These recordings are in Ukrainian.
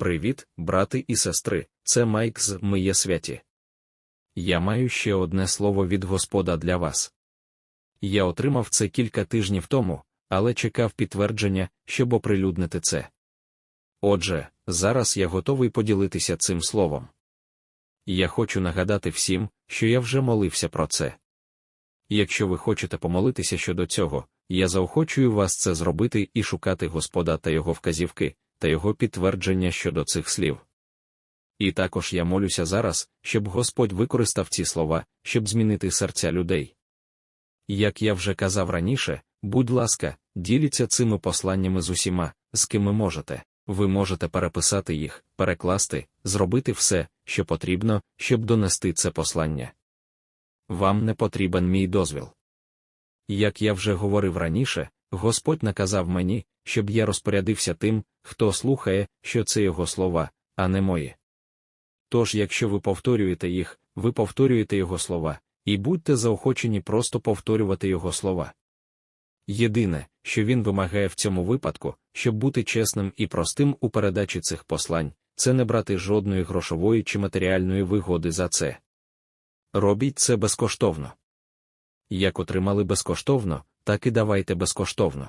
Привіт, брати і сестри, це Майк з Ми святі. Я маю ще одне слово від Господа для вас. Я отримав це кілька тижнів тому, але чекав підтвердження, щоб оприлюднити це. Отже, зараз я готовий поділитися цим словом. Я хочу нагадати всім, що я вже молився про це. Якщо ви хочете помолитися щодо цього, я заохочую вас це зробити і шукати Господа та його вказівки, та його підтвердження щодо цих слів. І також я молюся зараз, щоб Господь використав ці слова, щоб змінити серця людей. Як я вже казав раніше, будь ласка, діліться цими посланнями з усіма, з ким ви можете. Ви можете переписати їх, перекласти, зробити все, що потрібно, щоб донести це послання. Вам не потрібен мій дозвіл. Як я вже говорив раніше, Господь наказав мені, щоб я розпорядився тим, хто слухає, що це його слова, а не мої. Тож, якщо ви повторюєте їх, ви повторюєте його слова, і будьте заохочені просто повторювати його слова. Єдине, що він вимагає в цьому випадку, щоб бути чесним і простим у передачі цих послань, це не брати жодної грошової чи матеріальної вигоди за це. Робіть це безкоштовно. Як отримали безкоштовно, так і давайте безкоштовно.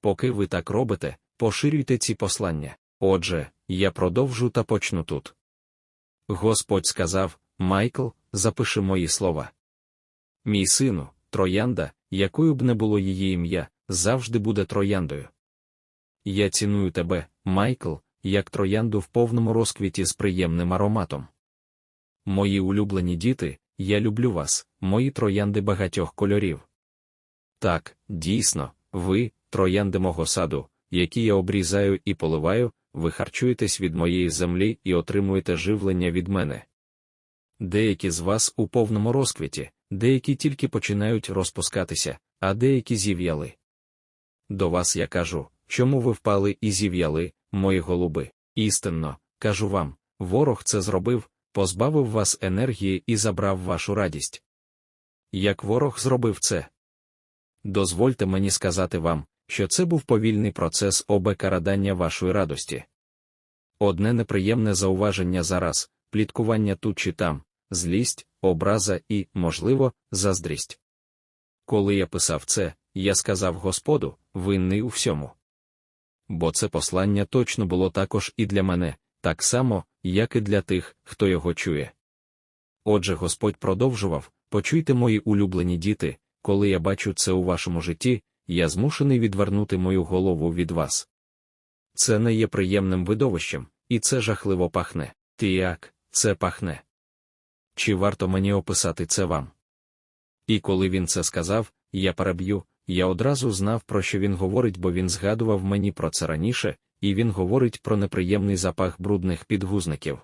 Поки ви так робите, поширюйте ці послання. Отже, я продовжу та почну тут. Господь сказав Майкл, запиши мої слова. Мій сину, троянда, якою б не було її ім'я, завжди буде трояндою. Я ціную тебе, Майкл, як троянду в повному розквіті з приємним ароматом. Мої улюблені діти, я люблю вас, мої троянди багатьох кольорів. Так, дійсно, ви, троянди мого саду, які я обрізаю і поливаю, ви харчуєтесь від моєї землі і отримуєте живлення від мене. Деякі з вас у повному розквіті, деякі тільки починають розпускатися, а деякі зів'яли. До вас я кажу, чому ви впали і зів'яли, мої голуби. Істинно, кажу вам, ворог це зробив, позбавив вас енергії і забрав вашу радість. Як ворог зробив це? Дозвольте мені сказати вам, що це був повільний процес обекарадання вашої радості. Одне неприємне зауваження зараз, пліткування тут чи там, злість, образа і, можливо, заздрість. Коли я писав це, я сказав Господу, винний у всьому. Бо це послання точно було також і для мене, так само, як і для тих, хто його чує. Отже, Господь продовжував почуйте мої улюблені діти, коли я бачу це у вашому житті, я змушений відвернути мою голову від вас. Це не є приємним видовищем, і це жахливо пахне. Ти як, це пахне. Чи варто мені описати це вам? І коли він це сказав, я переб'ю, я одразу знав, про що він говорить, бо він згадував мені про це раніше, і він говорить про неприємний запах брудних підгузників.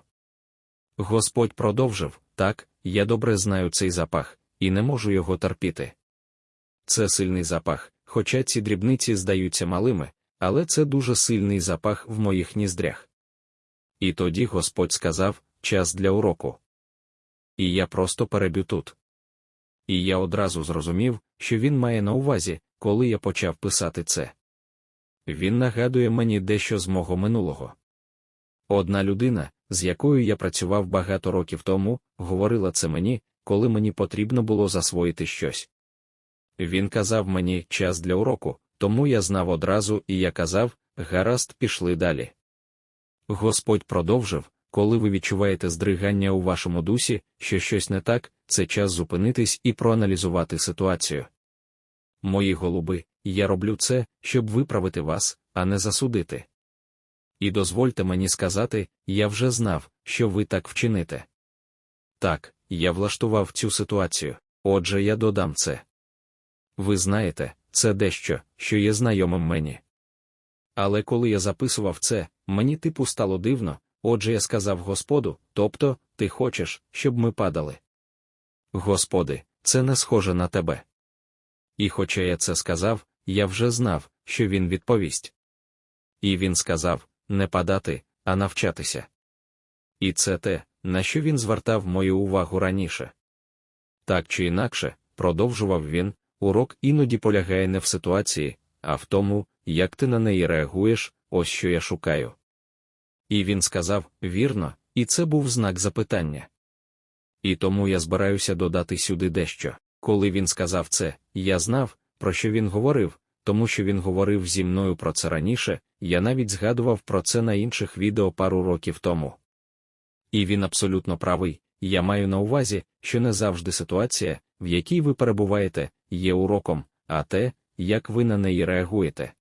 Господь продовжив так, я добре знаю цей запах, і не можу його терпіти. Це сильний запах, хоча ці дрібниці здаються малими, але це дуже сильний запах в моїх ніздрях. І тоді Господь сказав час для уроку. І я просто переб'ю тут. І я одразу зрозумів, що він має на увазі, коли я почав писати це. Він нагадує мені дещо з мого минулого. Одна людина, з якою я працював багато років тому, говорила це мені, коли мені потрібно було засвоїти щось. Він казав мені час для уроку, тому я знав одразу і я казав гаразд, пішли далі. Господь продовжив, коли ви відчуваєте здригання у вашому дусі, що щось не так, це час зупинитись і проаналізувати ситуацію. Мої голуби, я роблю це, щоб виправити вас, а не засудити. І дозвольте мені сказати, я вже знав, що ви так вчините. Так, я влаштував цю ситуацію, отже, я додам це. Ви знаєте, це дещо, що є знайомим мені. Але коли я записував це, мені типу стало дивно, отже я сказав Господу, тобто, ти хочеш, щоб ми падали. Господи, це не схоже на тебе. І хоча я це сказав, я вже знав, що він відповість. І він сказав не падати, а навчатися. І це те, на що він звертав мою увагу раніше. Так чи інакше, продовжував він, урок іноді полягає не в ситуації, а в тому, як ти на неї реагуєш, ось що я шукаю. І він сказав вірно, і це був знак запитання. І тому я збираюся додати сюди дещо. Коли він сказав це, я знав, про що він говорив, тому що він говорив зі мною про це раніше, я навіть згадував про це на інших відео пару років тому. І він абсолютно правий, я маю на увазі, що не завжди ситуація, в якій ви перебуваєте, є уроком, а те, як ви на неї реагуєте.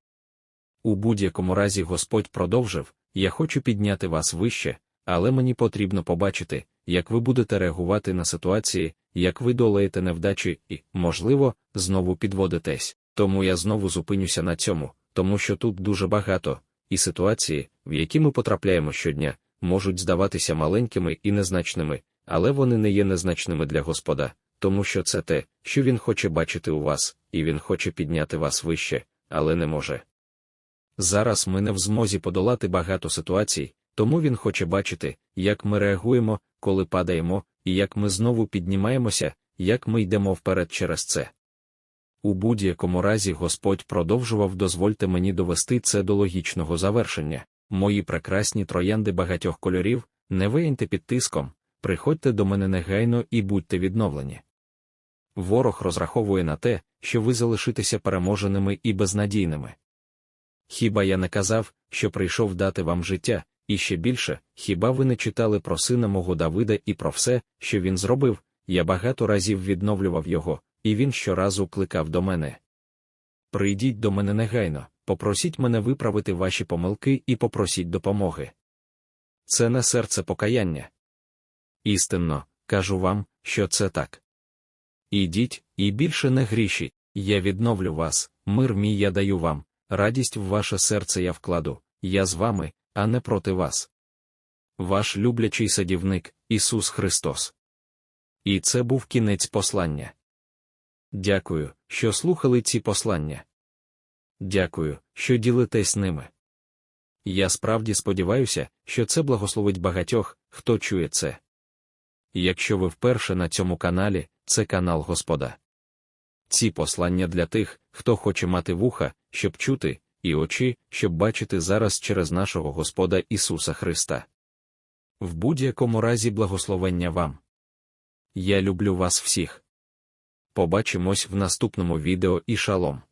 У будь-якому разі Господь продовжив я хочу підняти вас вище, але мені потрібно побачити, як ви будете реагувати на ситуації, як ви долаєте невдачі і, можливо, знову підводитесь. Тому я знову зупинюся на цьому, тому що тут дуже багато, і ситуації, в які ми потрапляємо щодня, можуть здаватися маленькими і незначними, але вони не є незначними для Господа, тому що це те, що Він хоче бачити у вас, і Він хоче підняти вас вище, але не може. Зараз ми не в змозі подолати багато ситуацій, тому він хоче бачити, як ми реагуємо, коли падаємо, і як ми знову піднімаємося, як ми йдемо вперед через це. У будь-якому разі Господь продовжував дозвольте мені довести це до логічного завершення. Мої прекрасні троянди багатьох кольорів, не вияньте під тиском, приходьте до мене негайно і будьте відновлені. Ворог розраховує на те, що ви залишитеся переможеними і безнадійними. Хіба я не казав, що прийшов дати вам життя, і ще більше, хіба ви не читали про сина мого Давида і про все, що він зробив, я багато разів відновлював його, і він щоразу кликав до мене. Прийдіть до мене негайно, попросіть мене виправити ваші помилки і попросіть допомоги. Це не серце покаяння. Істинно, кажу вам, що це так. Ідіть, і більше не грішіть, я відновлю вас, мир мій я даю вам, радість в ваше серце я вкладу, я з вами, а не проти вас. Ваш люблячий садівник, Ісус Христос. І це був кінець послання. Дякую, що слухали ці послання. Дякую, що ділитесь ними. Я справді сподіваюся, що це благословить багатьох, хто чує це. Якщо ви вперше на цьому каналі, це канал Господа. Ці послання для тих, хто хоче мати вуха, щоб чути, і очі, щоб бачити зараз через нашого Господа Ісуса Христа. В будь-якому разі благословення вам. Я люблю вас всіх. Побачимось в наступному відео і шалом.